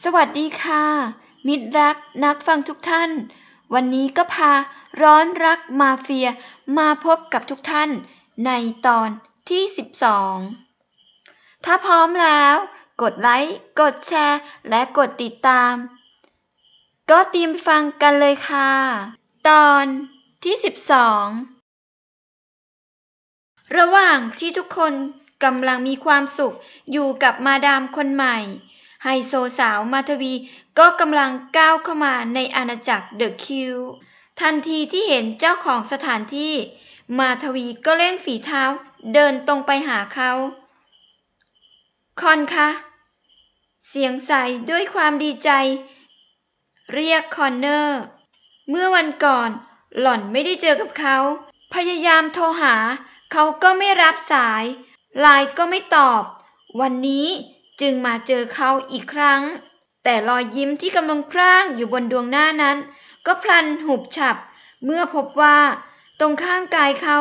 สวัสดีค่ะ มิตรรักนักฟังทุกท่าน วันนี้ก็พาร้อนรักมาเฟียมาพบกับทุกท่านในตอนที่ 12 ถ้าพร้อมแล้ว กดไลค์กดแชร์ และกดติดตาม ก็เตรียมฟังกันเลยค่ะ ตอนที่ 12 ระหว่างที่ทุกคนกำลังมีความสุขอยู่กับมาดามคนใหม่ ไฮโซสาวมาทวีก็กำลังก้าวเข้ามาในอาณาจักรเดอะคิวทันทีที่เห็นเจ้าของสถานที่ มาทวีก็เร่งฝีเท้าเดินตรงไปหาเขาคอนคะ เสียงใสด้วยความดีใจ เรียกคอนเนอร์ เมื่อวันก่อนหล่อนไม่ได้เจอกับเขา พยายามโทรหา เขาก็ไม่รับสายไลน์ก็ไม่ตอบ วันนี้ จึงมาเจอเขาอีกครั้ง แต่รอยยิ้มที่กำลังพร่างอยู่บนดวงหน้านั้น ก็พลันหุบฉับ เมื่อพบว่า ตรงข้างกายเขา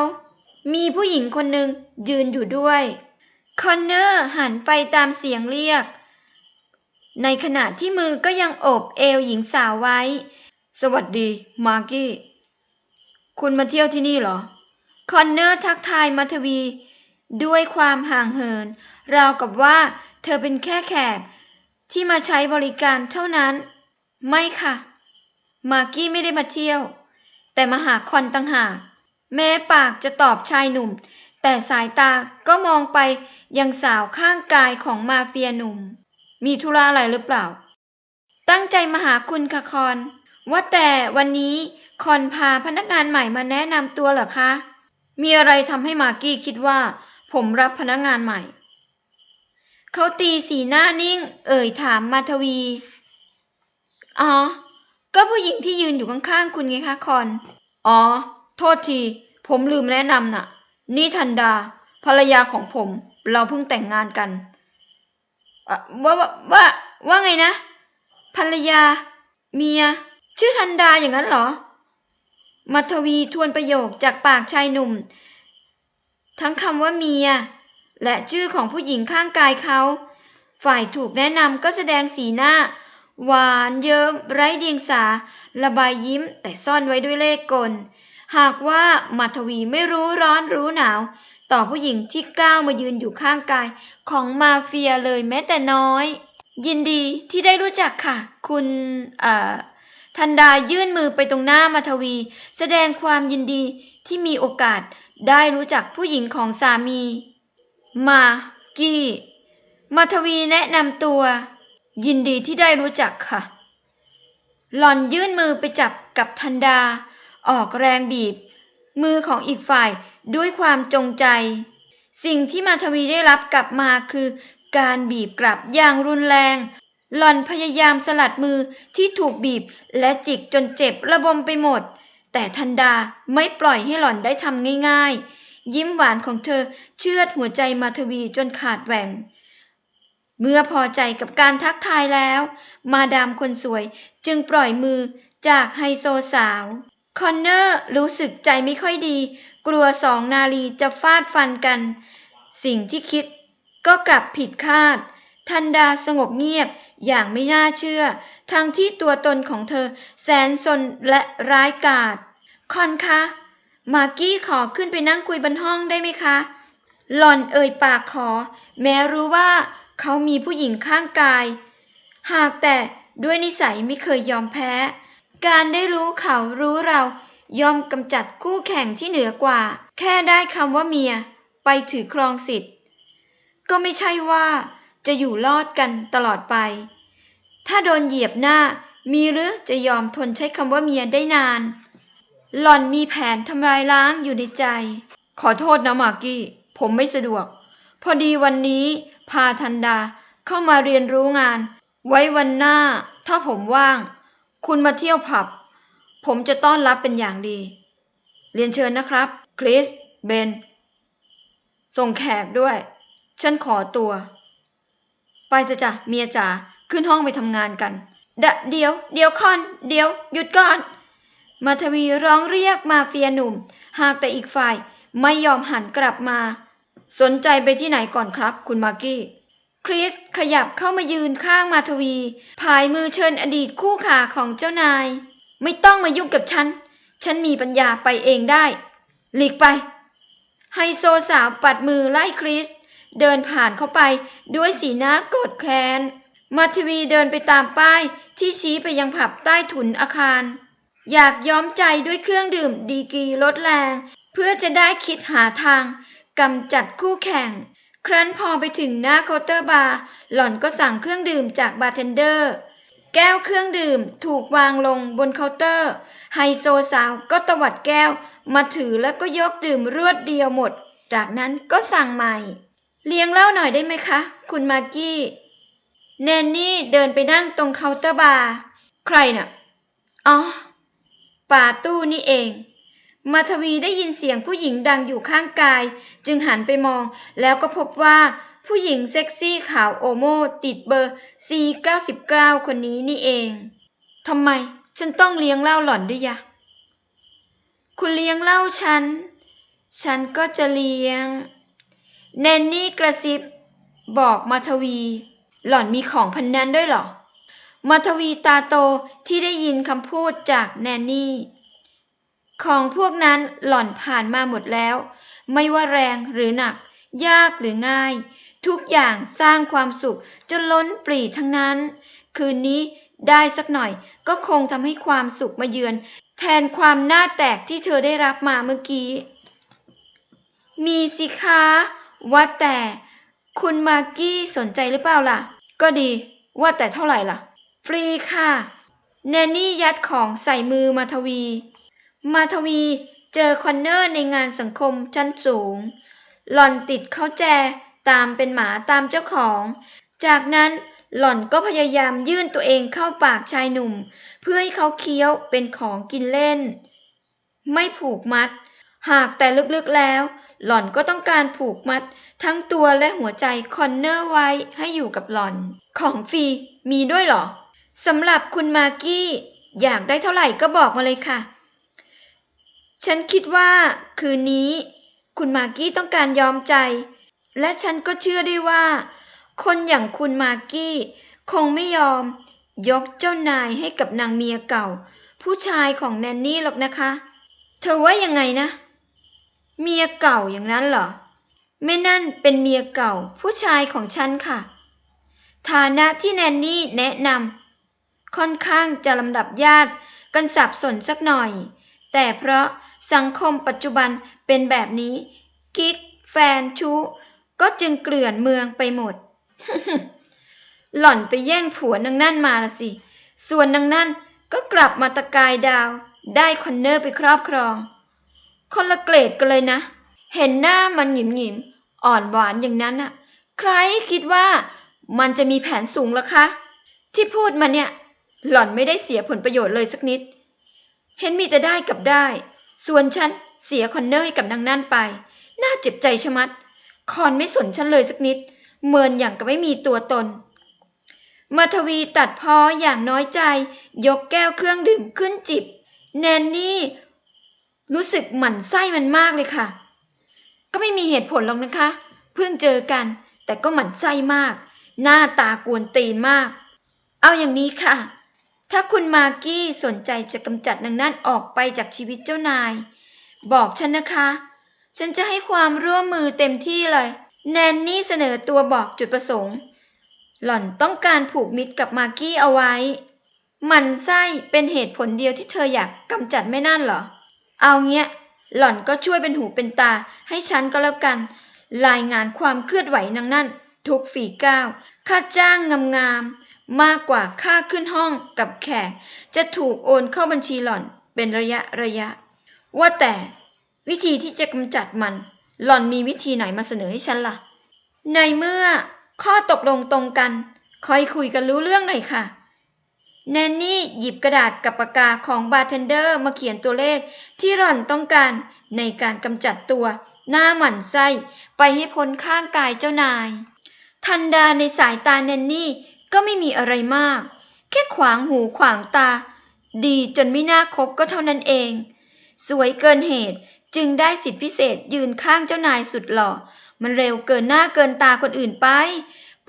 มีผู้หญิงคนหนึ่งยืนอยู่ด้วยคอนเนอร์หันไปตามเสียงเรียก ในขณะที่มือก็ยังโอบเอวหญิงสาวไว้ สวัสดี มาร์กี้ คุณมาเที่ยวที่นี่เหรอ คอนเนอร์ทักทายมาทวี ด้วยความห่างเหิน ราวกับว่า เธอเป็นแค่แขกที่มาใช้บริการเท่านั้น ไม่ค่ะ มากกี้ไม่ได้มาเที่ยว แต่มาหาคอนต่างหากแม้ปากจะตอบชายหนุ่ม แต่สายตาก็มองไปยังสาวข้างกายของมาเฟียหนุ่ม มีธุระอะไรหรือเปล่า ตั้งใจมาหาคุณค่ะคอน ว่าแต่วันนี้คอนพาพนักงานใหม่มาแนะนำตัวเหรอคะ มีอะไรทำให้มากกี้คิดว่า ผมรับพนักงานใหม่ เขาตีสีหน้านิ่ง เอ่ยถามมาทวี อ๋อ ก็ผู้หญิงที่ยืนอยู่ข้างๆคุณไงคะคอน อ๋อ โทษที ผมลืมแนะนำน่ะ นี่ธันดา ภรรยาของผม เราเพิ่งแต่งงานกัน ว่าว่าว่าว่าไงนะ ภรรยา เมีย ชื่อธันดาอย่างนั้นเหรอ มัทวีทวนประโยคจากปากชายหนุ่ม ทั้งคำว่าเมีย และชื่อของผู้หญิงข้างกายเขา ฝ่ายถูกแนะนำก็แสดงสีหน้า หวานเยิ้มไร้เดียงสา ระบายยิ้มแต่ซ่อนไว้ด้วยเล่ห์กล หากว่ามัทวีไม่รู้ร้อนรู้หนาว ต่อผู้หญิงที่ก้าวมายืนอยู่ข้างกายของมาเฟียเลยแม้แต่น้อย ยินดีที่ได้รู้จักค่ะ คุณเอ่อทันดายื่นมือไปตรงหน้ามาทวี แสดงความยินดีที่มีโอกาสได้รู้จักผู้หญิงของสามี มากี้ มาทวีแนะนำตัว ยินดีที่ได้รู้จักค่ะ หล่อนยื่นมือไปจับกับทันดา ออกแรงบีบ มือของอีกฝ่ายด้วยความจงใจ สิ่งที่มาทวีได้รับกลับมาคือ การบีบกลับอย่างรุนแรง หล่อนพยายามสลัดมือที่ถูกบีบและจิกจนเจ็บระบมไปหมด แต่ทันดาไม่ปล่อยให้หล่อนได้ทำง่าย ๆ ยิ้มหวานของเธอเชือดหัวใจมาทวีจนขาดแหว่ง เมื่อพอใจกับการทักทายแล้ว มาดามคนสวยจึงปล่อยมือจากไฮโซสาว คอนเนอร์รู้สึกใจไม่ค่อยดี กลัวสองนาลีจะฟาดฟันกัน สิ่งที่คิดก็กลับผิดคาด ทันดาสงบเงียบอย่างไม่น่าเชื่อ ทั้งที่ตัวตนของเธอแสนสนและร้ายกาจคอนคะ มากกี้ขอขึ้นไปนั่งคุยบนห้องได้ไหมคะ หล่อนเอ่ยปากขอ แม้รู้ว่าเขามีผู้หญิงข้างกาย หากแต่ด้วยนิสัยไม่เคยยอมแพ้ การได้รู้เขารู้เรายอมกำจัดคู่แข่งที่เหนือกว่า แค่ได้คำว่าเมีย ไปถือครองสิทธิ์ ก็ไม่ใช่ว่าจะอยู่รอดกันตลอดไป ถ้าโดนเหยียบหน้ามีหรือจะยอมทนใช้คำว่าเมียได้นาน หล่อนมีแผนทำลายล้างอยู่ในใจ ขอโทษนะมากกี้ ผมไม่สะดวก พอดีวันนี้พาทันดาเข้ามาเรียนรู้งาน ไว้วันหน้า ถ้าผมว่าง คุณมาเที่ยวผับ ผมจะต้อนรับเป็นอย่างดี เรียนเชิญนะครับ คริส เบน ส่งแขกด้วย ฉันขอตัว ไปเถอะจ้ะเมียจ๋าขึ้นห้องไปทำงานกัน เดี๋ยว เดี๋ยวคอน เดี๋ยว หยุดก่อน มาทวีร้องเรียกมาเฟียหนุ่ม หากแต่อีกฝ่ายไม่ยอมหันกลับมา สนใจไปที่ไหนก่อนครับคุณมากกี้ คริสขยับเข้ามายืนข้างมาทวีพายมือเชิญอดีตคู่ขาของเจ้านาย ไม่ต้องมายุ่งกับฉัน ฉันมีปัญญาไปเองได้ หลีกไป ไฮโซสาวปัดมือไล่คริส เดินผ่านเข้าไปด้วยสีหน้าโกรธแค้น มาทวีเดินไปตามป้ายที่ชี้ไปยังผับใต้ถุนอาคาร อยากย้อมใจด้วยเครื่องดื่มดีกรีลดแรง เพื่อจะได้คิดหาทางกำจัดคู่แข่ง ครั้นพอไปถึงหน้าเคาน์เตอร์บาร์หล่อนก็สั่งเครื่องดื่มจากบาร์เทนเดอร์ แก้วเครื่องดื่มถูกวางลงบนเคาน์เตอร์ ไฮโซสาวก็ตวัดแก้ว มาถือแล้วก็ยกดื่มรวดเดียวหมด จากนั้นก็สั่งใหม่ เลี้ยงเหล้าหน่อยได้ไหมคะ คุณมากกี้แนนนี่เดินไปนั่งตรงเคาน์เตอร์บาร์ใครน่ะอ๋อ ป่าตู้นี่เอง มาทวีได้ยินเสียงผู้หญิงดังอยู่ข้างกาย จึงหันไปมอง แล้วก็พบว่าผู้หญิงเซ็กซี่ขาวโอโมติดเบอร์ C99 คนนี้นี่เอง ทำไมฉันต้องเลี้ยงเหล้าหล่อนด้วยยะ คุณเลี้ยงเหล้าฉัน ฉันก็จะเลี้ยง แนนนี่กระซิบ บอกมาทวี หล่อนมีของพันนั้นด้วยเหรอ มาทวีตาโตที่ได้ยินคำพูดจากแนนนี่ ของพวกนั้นหล่อนผ่านมาหมดแล้ว ไม่ว่าแรงหรือหนัก ยากหรือง่าย ทุกอย่างสร้างความสุขจนล้นปรีทั้งนั้น คืนนี้ได้สักหน่อยก็คงทำให้ความสุขมาเยือน แทนความหน้าแตกที่เธอได้รับมาเมื่อกี้ มีสิคะว่าแต่ คุณมากกี้สนใจหรือเปล่าล่ะ ก็ดีว่าแต่เท่าไหร่ล่ะ ฟรีค่ะ แนนนี่ยัดของใส่มือมาทวี มาทวีเจอคอนเนอร์ในงานสังคมชั้นสูง หล่อนติดเข้าแจตามเป็นหมาตามเจ้าของ จากนั้นหล่อนก็พยายามยื่นตัวเองเข้าปากชายหนุ่ม เพื่อให้เขาเคี้ยวเป็นของกินเล่น ไม่ผูกมัด หากแต่ลึกๆแล้ว หล่อนก็ต้องการผูกมัด ทั้งตัวและหัวใจคอนเนอร์ไว้ให้อยู่กับหล่อน ของฟรีมีด้วยเหรอ สำหรับคุณมากกี้ อยากได้เท่าไหร่ก็บอกมาเลยค่ะ ฉันคิดว่า คืนนี้ คุณมากกี้ต้องการยอมใจ และฉันก็เชื่อได้วยว่า คนอย่างคุณมากกี้ คงไม่ยอม ยกเจ้านายให้กับนางเมียเก่า ผู้ชายของแนนนี่หรอกนะคะ เธอว่ายังไงนะ เมียเก่าอย่างนั้นเหรอแม่นั่นเป็นเมียเก่าผู้ชายของฉันค่ะ ฐานะที่แนนนี่แนะนำ ค่อนข้างจะลำดับญาติกันสับสนสักหน่อย แต่เพราะสังคมปัจจุบันเป็นแบบนี้ กิ๊กแฟนชู้ก็จึงเกลื่อนเมืองไปหมด หล่อนไปแย่งผัวนางนั่นมาละสิ ส่วนนางนั่นก็กลับมาตะกายดาว ได้คอนเนอร์ไปครอบครอง คนละเกรดกันเลยนะ เห็นหน้ามันหยิมหยิมอ่อนหวานอย่างนั้นน่ะใครคิดว่ามันจะมีแผนสูงล่ะคะ ที่พูดมาเนี่ย หล่อนไม่ได้เสียผลประโยชน์เลยสักนิด เห็นมีแต่ได้กับได้ ส่วนฉันเสียคอนเนอร์ให้กับนางนั่นไป น่าเจ็บใจชะมัด คอนไม่สนฉันเลยสักนิด เมินอย่างกับไม่มีตัวตนมาทวีตัดพ้ออย่างน้อยใจ ยกแก้วเครื่องดื่มขึ้นจิบ แนนนี่ รู้สึกหมั่นไส้มันมากเลยค่ะ ก็ไม่มีเหตุผลหรอกนะคะ เพิ่งเจอกัน แต่ก็หมั่นไส้มาก หน้าตากวนตีนมาก เอาอย่างนี้ค่ะ ถ้าคุณมากกี้สนใจจะกำจัดนางนั่นออกไปจากชีวิตเจ้านาย บอกฉันนะคะ ฉันจะให้ความร่วมมือเต็มที่เลย แนนนี่เสนอตัวบอกจุดประสงค์ หล่อนต้องการผูกมิตรกับมากกี้เอาไว้หมันไส้เป็นเหตุผลเดียวที่เธออยากกำจัดไม่นั่นเหรอ เอาเงี้ย หล่อนก็ช่วยเป็นหูเป็นตาให้ฉันก็แล้วกัน รายงานความเคลื่อนไหวนางนั่นทุกฝีก้าวค่าจ้างงามๆ มากกว่าค่าขึ้นห้องกับแขก จะถูกโอนเข้าบัญชีหล่อนเป็นระยะระยะ ว่าแต่วิธีที่จะกำจัดมัน หล่อนมีวิธีไหนมาเสนอให้ฉันล่ะ ในเมื่อข้อตกลงตรงกันคอยคุยกันรู้เรื่องหน่อยค่ะ แนนนี่หยิบกระดาษกับปากกาของบาร์เทนเดอร์มาเขียนตัวเลขที่หล่อนต้องการในการกำจัดตัวหน้าหมันไส้ไปให้พ้นข้างกายเจ้านาย ทันดาในสายตาแนนนี่ ก็ไม่มีอะไรมาก แค่ขวางหูขวางตา ดีจนไม่น่าคบก็เท่านั้นเอง สวยเกินเหตุจึงได้สิทธิพิเศษยืนข้างเจ้านายสุดหล่อ มันเร็วเกินหน้าเกินตาคนอื่นไป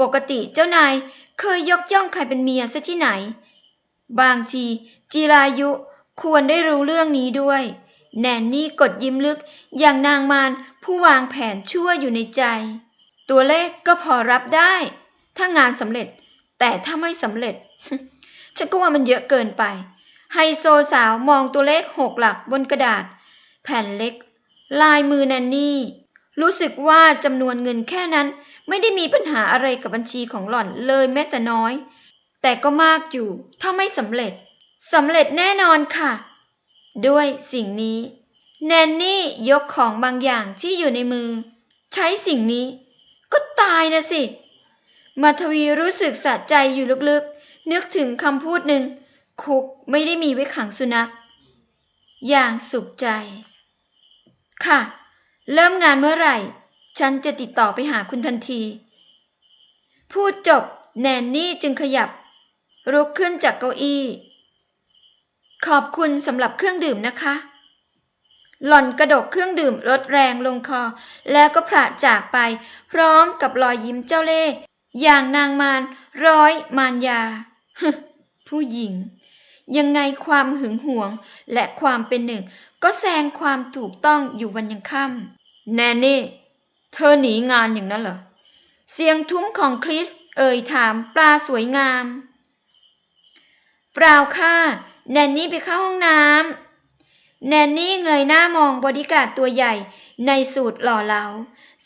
ปกติเจ้านายเคยยกย่องใครเป็นเมียซะที่ไหน บางทีจีรายุควรได้รู้เรื่องนี้ด้วย แนนนี่กดยิ้มลึกอย่างนางมารผู้วางแผนชั่วอยู่ในใจ ตัวเลขก็พอรับได้ ถ้างานสำเร็จ แต่ถ้าไม่สำเร็จ ฉันก็ว่ามันเยอะเกินไป ไฮโซสาวมองตัวเลขหกหลักบนกระดาษ แผ่นเล็ก ลายมือแนนนี่ รู้สึกว่าจำนวนเงินแค่นั้น ไม่ได้มีปัญหาอะไรกับบัญชีของหล่อนเลยแม้แต่น้อย แต่ก็มากอยู่ ถ้าไม่สำเร็จสำเร็จแน่นอนค่ะ ด้วยสิ่งนี้ แนนนี่ยกของบางอย่างที่อยู่ในมือ ใช้สิ่งนี้ ก็ตายนะสิ มาทวีรู้สึกสะใจอยู่ลึกๆ นึกถึงคำพูดหนึ่ง คุกไม่ได้มีไว้ขังสุนัข อย่างสุขใจ ค่ะ เริ่มงานเมื่อไหร่ ฉันจะติดต่อไปหาคุณทันที พูดจบแนนนี่จึงขยับ ลุกขึ้นจากเก้าอี้ ขอบคุณสำหรับเครื่องดื่มนะคะ หล่อนกระดกเครื่องดื่มลดแรงลงคอ แล้วก็พระจากไป พร้อมกับรอยยิ้มเจ้าเล่ อย่างนางมารร้อยมารยา ผู้หญิง ยังไงความหึงหวงและความเป็นหนึ่ง ก็แซงความถูกต้องอยู่วันยังค่ำแนนนี่ เธอหนีงานอย่างนั้นเหรอ เสียงทุ้มของคริสเอ่ยถามปลาสวยงาม เปล่าค่ะแนนนี่ไปเข้าห้องน้ำแนนนี่เงยหน้ามองบอดี้การ์ดตัวใหญ่ในสูตรหล่อเหลา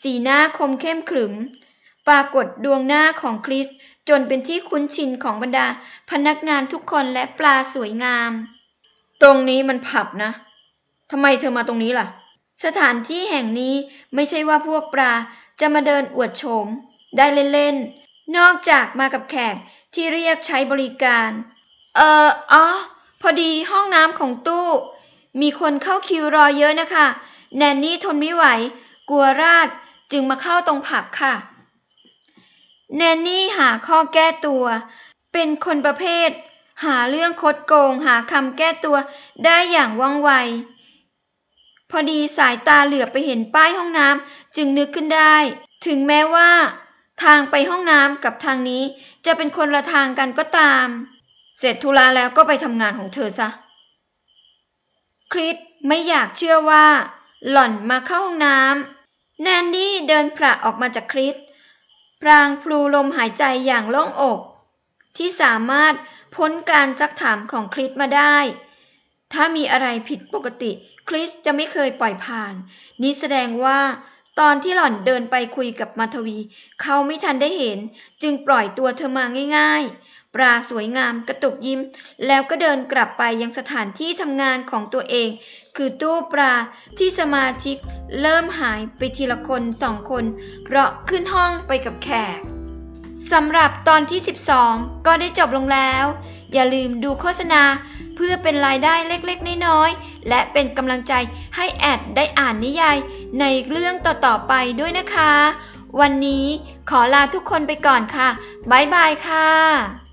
สีหน้าคมเข้มขรึม ปรากฏดวงหน้าของคริส จนเป็นที่คุ้นชินของบรรดาพนักงานทุกคนและปลาสวยงาม ตรงนี้มันผับนะทำไมเธอมาตรงนี้ล่ะ สถานที่แห่งนี้ไม่ใช่ว่าพวกปลาจะมาเดินอวดโฉม ได้เล่นๆ นอกจากมากับแขกที่เรียกใช้บริการ เอออ๋อ พอดีห้องน้ำของตู้ มีคนเข้าคิวรอเยอะนะคะ แนนนี่ทนไม่ไหว กลัวราดจึงมาเข้าตรงผับค่ะ แนนนี่หาข้อแก้ตัว เป็นคนประเภท หาเรื่องคดโกงหาคำแก้ตัวได้อย่างว่องไว พอดีสายตาเหลือบไปเห็นป้ายห้องน้ำจึงนึกขึ้นได้ ถึงแม้ว่า ทางไปห้องน้ำกับทางนี้จะเป็นคนละทางกันก็ตาม เสร็จธุระแล้วก็ไปทำงานของเธอซะ คริสไม่อยากเชื่อว่า หล่อนมาเข้าห้องน้ำแนนนี่เดินผละออกมาจากคริส พรางพลูลมหายใจอย่างโล่งอก ที่สามารถพ้นการซักถามของคริสมาได้ ถ้ามีอะไรผิดปกติ คริสจะไม่เคยปล่อยผ่าน นี้แสดงว่าตอนที่หล่อนเดินไปคุยกับมาทวี เขาไม่ทันได้เห็น จึงปล่อยตัวเธอมาง่าย ๆ ปลาสวยงามกระตุกยิ้ม แล้วก็เดินกลับไปยังสถานที่ทำงานของตัวเอง คือตู้ปลาที่สมาชิกเริ่มหายไปทีละคนสองคน เพราะขึ้นห้องไปกับแขกสำหรับตอนที่ 12 ก็ได้จบลงแล้ว อย่าลืมดูโฆษณาเพื่อเป็นรายได้เล็กๆ น้อยๆ และเป็นกำลังใจให้แอดได้อ่านนิยายในเรื่องต่อๆไปด้วยนะคะ วันนี้ขอลาทุกคนไปก่อนค่ะ บ๊ายบายค่ะ